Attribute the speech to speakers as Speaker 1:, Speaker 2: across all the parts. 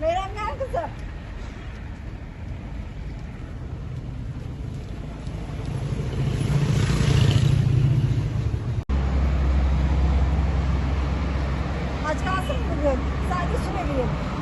Speaker 1: Meyrem gel kızım. Aç kalsın bugün? Sadece su vereyim.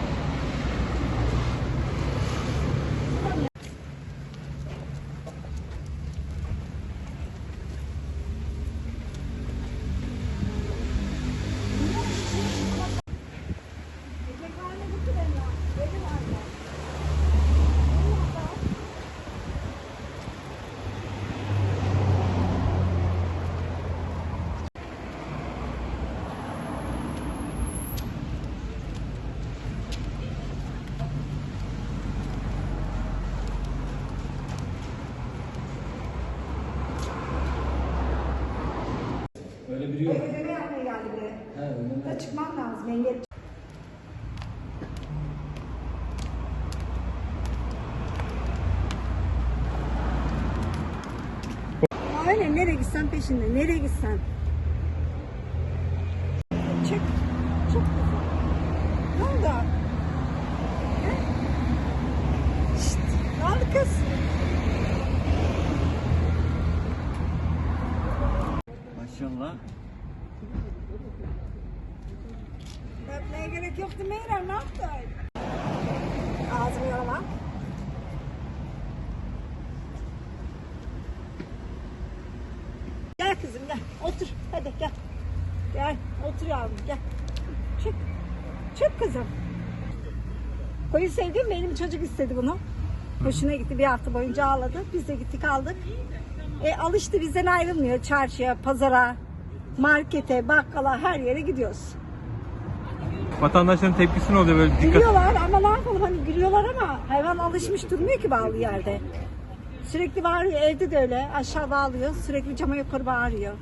Speaker 2: Öyle yok.
Speaker 1: Ödeme yapmaya geldi bile.
Speaker 2: He öyle.
Speaker 1: Da çıkmam lazım. Engel. Aynen nereye gitsen peşinde. Nereye gitsen. Çık. Çık. Ne oldu? He? Şşt. Ne oldu kız?
Speaker 2: Maşallah.
Speaker 1: Öpmeye gerek yoktu Meyrem. Ne yaptın? Ağzını yala. Gel kızım gel. Otur. Hadi gel. Gel. Otur yavrum gel. Çık. Çık kızım. Koyu sevdiğim benim çocuk istedi bunu. Hoşuna gitti. Bir hafta boyunca ağladı. Biz de gittik aldık. E, alıştı bizden ayrılmıyor. Çarşıya, pazara, markete, bakkala her yere gidiyoruz.
Speaker 3: Vatandaşların tepkisi ne oluyor böyle dikkat?
Speaker 1: Gülüyorlar ama ne yapalım hani gülüyorlar ama hayvan alışmış durmuyor ki bağlı yerde. Sürekli bağırıyor evde de öyle aşağı bağlıyor sürekli cama yukarı bağırıyor.